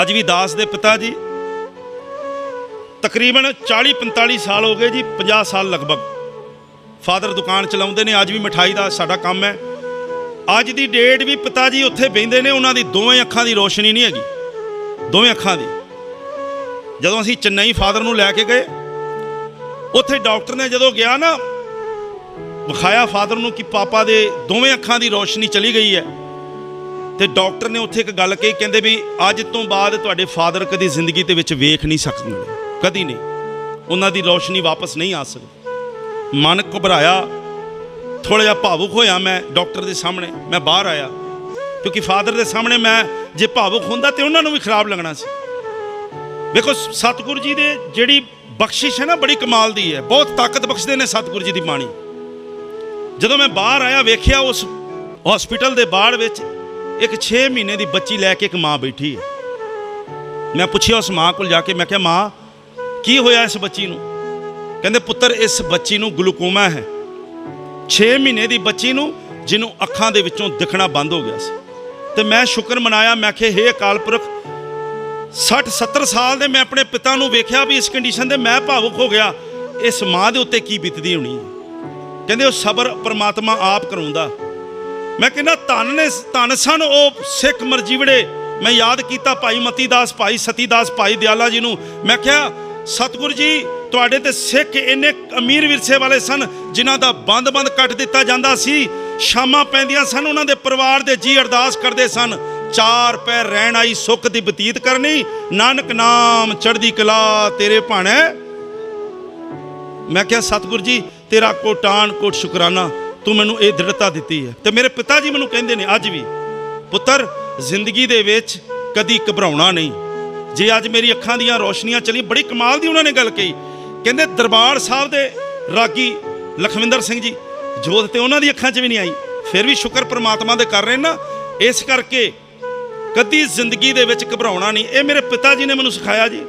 ਅੱਜ ਵੀ ਦਾਸ ਦੇ ਪਿਤਾ ਜੀ। ਤਕਰੀਬਨ 40 45 ਸਾਲ ਹੋ ਗਏ ਜੀ 50 ਸਾਲ ਲਗਭਗ। ਫਾਦਰ ਦੁਕਾਨ ਚਲਾਉਂਦੇ ਨੇ, ਅੱਜ ਵੀ ਮਠਾਈ ਦਾ ਸਾਡਾ ਕੰਮ ਹੈ। ਅੱਜ ਦੀ ਡੇਟ ਵੀ ਪਿਤਾ ਜੀ ਉੱਥੇ ਬੈੰਦੇ ਨੇ, ਉਹਨਾਂ ਦੀ ਦੋਵੇਂ ਅੱਖਾਂ ਦੀ ਰੋਸ਼ਨੀ ਨਹੀਂ ਹੈਗੀ। ਦੋਵੇਂ ਅੱਖਾਂ ਦੀ। ਜਦੋਂ ਅਸੀਂ ਚੇਨਈ ਫਾਦਰ ਨੂੰ ਲੈ ਕੇ ਗਏ, ਉੱਥੇ ਡਾਕਟਰ ਨੇ ਜਦੋਂ ਗਿਆ ਨਾ, ਵਿਖਾਇਆ ਫਾਦਰ ਨੂੰ ਕਿ ਪਾਪਾ ਦੇ ਦੋਵੇਂ ਅੱਖਾਂ ਦੀ ਰੋਸ਼ਨੀ ਚਲੀ ਗਈ ਹੈ। ਤੇ ਡਾਕਟਰ ਨੇ ਉੱਥੇ ਇੱਕ ਗੱਲ ਕਹੀ, ਕਹਿੰਦੇ ਵੀ ਅੱਜ ਤੋਂ ਬਾਅਦ ਤੁਹਾਡੇ ਫਾਦਰ ਕਦੀ ਜ਼ਿੰਦਗੀ ਦੇ ਵਿੱਚ ਵੇਖ ਨਹੀਂ ਸਕਣਗੇ ਕਦੀ ਨਹੀਂ। ਉਹਨਾਂ ਦੀ ਰੋਸ਼ਨੀ ਵਾਪਸ ਨਹੀਂ ਆ ਸਕਦੀ। ਮਨ ਘਬਰਾਇਆ ਥੋੜਾ ਜਿਹਾ ਭਾਵੁਕ ਹੋਇਆ ਮੈਂ ਡਾਕਟਰ ਦੇ ਸਾਹਮਣੇ। ਮੈਂ ਬਾਹਰ ਆਇਆ, ਕਿਉਂਕਿ ਫਾਦਰ ਦੇ ਸਾਹਮਣੇ ਮੈਂ ਜੇ ਭਾਵੁਕ ਹੁੰਦਾ ਤੇ ਉਹਨਾਂ ਨੂੰ ਵੀ ਖਰਾਬ ਲੱਗਣਾ ਸੀ। ਵੇਖੋ, ਸਤਿਗੁਰੂ ਜੀ ਦੇ ਜਿਹੜੀ ਬਖਸ਼ਿਸ਼ ਹੈ ਨਾ, ਬੜੀ ਕਮਾਲ ਦੀ ਹੈ। ਬਹੁਤ ਤਾਕਤ ਬਖਸ਼ਦੇ ਨੇ ਸਤਿਗੁਰੂ ਜੀ ਦੀ ਬਾਣੀ। ਜਦੋਂ ਮੈਂ ਬਾਹਰ ਆਇਆ, ਵੇਖਿਆ ਉਸ ਹਸਪੀਟਲ ਦੇ ਬਾੜ ਵਿੱਚ ਇੱਕ 6 ਮਹੀਨੇ ਦੀ ਬੱਚੀ ਲੈ ਕੇ ਇੱਕ ਮਾਂ ਬੈਠੀ ਹੈ। ਮੈਂ ਪੁੱਛਿਆ ਉਸ ਮਾਂ ਕੋਲ ਜਾ ਕੇ, ਮੈਂ ਕਿਹਾ, ਮਾਂ, ਕੀ ਹੋਇਆ ਇਸ ਬੱਚੀ ਨੂੰ? ਕਹਿੰਦੇ, ਪੁੱਤਰ, ਇਸ ਬੱਚੀ ਨੂੰ ਗਲੂਕੋਮਾ ਹੈ। 6 ਮਹੀਨੇ ਦੀ ਬੱਚੀ ਨੂੰ ਜਿਹਨੂੰ ਅੱਖਾਂ ਦੇ ਵਿੱਚੋਂ ਦਿਖਣਾ ਬੰਦ ਹੋ ਗਿਆ ਸੀ। ਤੇ ਮੈਂ ਸ਼ੁਕਰ ਮਨਾਇਆ, ਮੈਂ ਕਿਹਾ ਹੇ ਅਕਾਲ ਪੁਰਖ 60 70 ਸਾਲ ਦੇ ਮੈਂ ਆਪਣੇ ਪਿਤਾ ਨੂੰ ਵੇਖਿਆ ਵੀ ਇਸ ਕੰਡੀਸ਼ਨ ਦੇ ਮੈਂ ਭਾਵੁਕ ਹੋ ਗਿਆ। ਇਸ ਮਾਂ ਦੇ ਉੱਤੇ ਕੀ ਬੀਤਦੀ ਹੋਣੀ ਹੈ? ਕਹਿੰਦੇ, ਉਹ ਸਬਰ ਪਰਮਾਤਮਾ ਆਪ ਕਰਾਉਂਦਾ। ਮੈਂ ਕਹਿੰਦਾ ਧਨ ਨੇ, ਧਨ ਸਨ ਉਹ ਸਿੱਖ ਮਰਜੀਵੜੇ ਮੈਂ ਯਾਦ ਕੀਤਾ ਭਾਈ ਮਤੀ ਦਾਸ ਭਾਈ ਸਤੀ ਦਾਸ ਭਾਈ ਦਿਆਲਾ ਜੀ ਨੂੰ। ਮੈਂ ਕਿਹਾ, ਸਤਿਗੁਰੂ ਜੀ, ਤੁਹਾਡੇ ਤੇ ਸਿੱਖ ਇੰਨੇ ਅਮੀਰ ਵਿਰਸੇ ਵਾਲੇ ਸਨ, ਜਿਨ੍ਹਾਂ ਦਾ ਬੰਦ-ਬੰਦ ਕੱਟ ਦਿੱਤਾ ਜਾਂਦਾ ਸੀ। ਸ਼ਾਮਾਂ ਪੈਂਦੀਆਂ ਸਨ, ਉਹਨਾਂ ਦੇ ਪਰਿਵਾਰ ਦੇ ਜੀ ਅਰਦਾਸ ਕਰਦੇ ਸਨ। ਚਾਰ ਪੈਰ ਰਹਿਣ ਆਈ, ਸੁੱਖ ਦੀ ਬਤੀਤ ਕਰਨੀ। ਨਾਨਕ ਨਾਮ ਚੜ੍ਹਦੀ ਕਲਾ ਤੇਰੇ ਭਾਣੇ। ਮੈਂ ਕਿਹਾ, ਸਤਿਗੁਰੂ ਜੀ, ਤੇਰਾ ਕੋਟਾਨ ਕੋਟ ਸ਼ੁਕਰਾਨਾ। ਤੂੰ ਮੈਨੂੰ ਇਹ ਦ੍ਰਿੜਤਾ ਦਿੱਤੀ ਹੈ। ਤੇ ਮੇਰੇ ਪਿਤਾ ਜੀ ਮੈਨੂੰ ਕਹਿੰਦੇ ਨੇ, ਅੱਜ ਵੀ, ਪੁੱਤਰ, ਜ਼ਿੰਦਗੀ ਦੇ ਵਿੱਚ ਕਦੀ ਘਬਰਾਉਣਾ ਨਹੀਂ। ਜੇ ਅੱਜ ਮੇਰੀ ਅੱਖਾਂ ਦੀਆਂ ਰੋਸ਼ਨੀਆਂ ਚਲੀ ਬੜੀ ਕਮਾਲ ਦੀ ਉਹਨਾਂ ਨੇ ਗੱਲ ਕਹੀ। ਕਹਿੰਦੇ, ਦਰਬਾਰ ਸਾਹਿਬ ਦੇ ਰਾਗੀ ਲਖਵਿੰਦਰ ਸਿੰਘ ਜੀ, ਜੋਤ ਤੇ ਉਹਨਾਂ ਦੀ ਅੱਖਾਂ 'ਚ ਵੀ ਨਹੀਂ ਆਈ। ਫਿਰ ਵੀ ਸ਼ੁਕਰ ਪ੍ਰਮਾਤਮਾ ਦੇ ਕਰ ਰਹੇ ਨਾ। ਇਸ ਕਰਕੇ ਕਦੀ ਜ਼ਿੰਦਗੀ ਦੇ ਵਿੱਚ ਘਬਰਾਉਣਾ ਨਹੀਂ। ਇਹ ਮੇਰੇ ਪਿਤਾ ਜੀ ਨੇ ਮੈਨੂੰ ਸਿਖਾਇਆ ਜੀ।